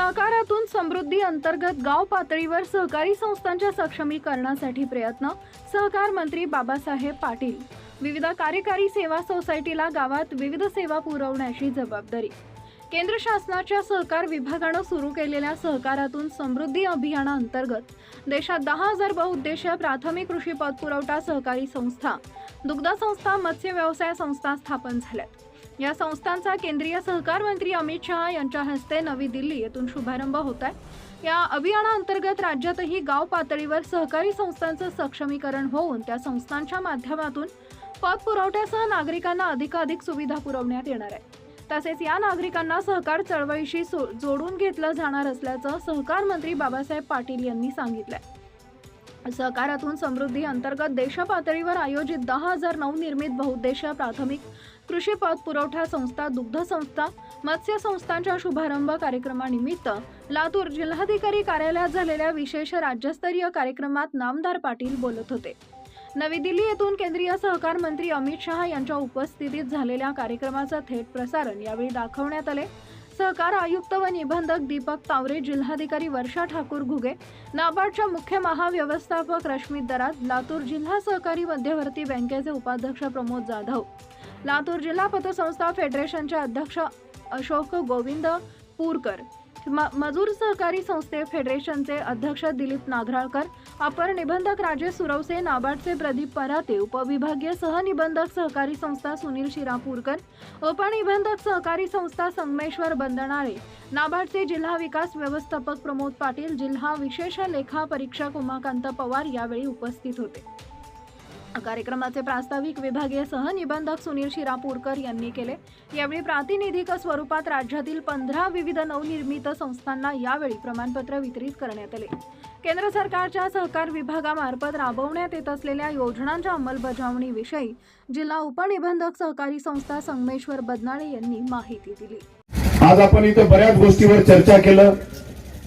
सहकारातून समृद्धी अंतर्गत गाव पातळीवर सहकारी संस्थांच्या सक्षमीकरणासाठी प्रयत्न सहकार मंत्री बाबासाहेब पाटील. विविध कार्यकारी सेवा सोसायटीला गावात विविध सेवा पुरवण्याची जबाबदारी. केंद्र शासनाच्या सहकार विभागानं सुरू केलेल्या सहकारातून समृद्धी अभियानाअंतर्गत देशात दहा हजार बहुउद्देशीय प्राथमिक कृषी पतपुरवठा सहकारी संस्था दुग्ध संस्था मत्स्य व्यवसाय संस्था स्थापन झाल्यात. या संस्थांचा केंद्रीय सहकार मंत्री अमित शहा यांच्या हस्ते नवी दिल्ली येथून शुभारंभ होत आहे. या अभियानाअंतर्गत राज्यातही गाव पातळीवर सहकारी संस्थांचं सक्षमीकरण होऊन त्या संस्थांच्या माध्यमातून पत पुरवठ्यासह नागरिकांना अधिकाधिक सुविधा पुरवण्यात येणार आहे. तसेच या नागरिकांना सहकार चळवळीशी सो- जोडून घेतलं जाणार असल्याचं सहकार मंत्री बाबासाहेब पाटील यांनी सांगितलंय. सहकारातून समृद्धी अंतर्गत देशपातळीवर आयोजित दहा हजार नवनिर्मित बहुउद्देशीय प्राथमिक कृषी पत पुरवठा संस्था दुग्ध संस्था मत्स्य संस्थांच्या शुभारंभ कार्यक्रमानिमित्त लातूर जिल्हाधिकारी कार्यालयात झालेल्या विशेष राज्यस्तरीय कार्यक्रमात नामदार पाटील बोलत होते. नवी दिल्ली येथून केंद्रीय सहकार मंत्री अमित शहा यांच्या उपस्थितीत झालेल्या कार्यक्रमाचं थेट प्रसारण यावेळी दाखवण्यात आले. सहकार आयुक्त व निबंधक दीपक तावरे जिल्हाधिकारी वर्षा ठाकूर घुगे नाबार्डच्या मुख्य महाव्यवस्थापक रश्मी दरात लातूर जिल्हा सहकारी मध्यवर्ती बँकेचे उपाध्यक्ष प्रमोद जाधव. लातूर जिल्हा पतसंस्था फेडरेशनचे अध्यक्ष अशोक गोविंद पूरकर. मजूर सहकारी संस्थे फेडरेशनचे अध्यक्ष दिलीप नागराळकर अपर निबंधक राजेश सुरवसे नाबार्डचे प्रदीप पराते उपविभागीय सहनिबंधक सहकारी संस्था सुनील शिरापूरकर उपनिबंधक सहकारी संस्था संगमेश्वर बंदनाळे नाबार्डचे जिल्हा विकास व्यवस्थापक प्रमोद पाटील जिल्हा विशेष लेखा परीक्षक उमाकांत पवार यावेळी उपस्थित होते. कार्यक्रमाचे प्रास्ताविक विभागीय सहनिबंधक सुनील शिरापूरकर यांनी केले. यावेळी प्रातिनिधिक स्वरूपात राज्यातील पंधरा विविध नवनिर्मित संस्थांना यावेळी प्रमाणपत्र वितरित करण्यात आले. केंद्र सरकारच्या सहकार विभागामार्फत राबवण्यात येत असलेल्या योजनांच्या अंमलबजावणीविषयी जिल्हा उपनिबंधक सहकारी संस्था संगमेश्वर बदनाळे यांनी माहिती दिली. आज आपण इथे बऱ्याच गोष्टीवर चर्चा केलं.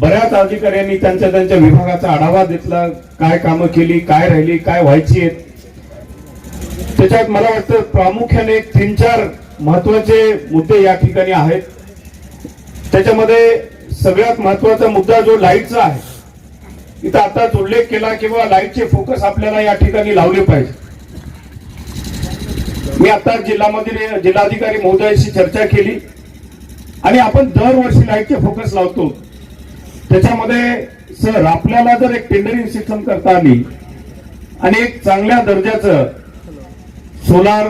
बऱ्याच अधिकाऱ्यांनी त्यांच्या त्यांच्या विभागाचा आढावा घेतला. काय कामं केली काय राहिली काय व्हायची आहेत? त्याच्यात मला वाटतं प्रामुख्याने तीन चार महत्त्वाचे मुद्दे या ठिकाणी आहेत. त्याच्यामध्ये सगळ्यात महत्त्वाचा मुद्दा जो लाईटचा आहे इथं आताच उल्लेख केला किंवा लाईटचे फोकस आपल्याला या ठिकाणी लावले पाहिजे. मी आता जिल्हामध्ये जिल्हाधिकारी महोदयाशी चर्चा केली आणि आपण दरवर्षी लाईटचे फोकस लावतो. त्याच्यामध्ये सर आपल्याला जर एक टेंडरिंग सिस्टम करता आली आणि एक चांगल्या दर्जाचं सोलार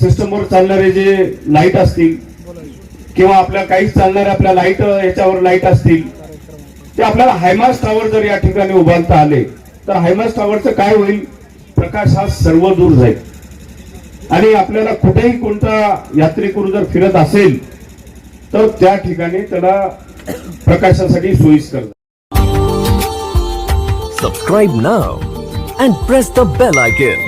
सिस्टमवर चालणारे जे लाइट असतील किंवा आपल्या काहीच चालणारे आपल्या लाइट याच्यावर लाइट असतील ते आपल्याला हायमास टॉवर जर या ठिकाणी उभारता आले तर हायमास टॉवरचं काय होईल? प्रकाश हा सर्व दूर जाईल. आणि आपल्याला कुठेही कोणता यात्रेकरू जर फिरत असेल तर त्या ठिकाणी त्याला प्रकाशासाठी सोयीस्कर subscribe now and press the bell icon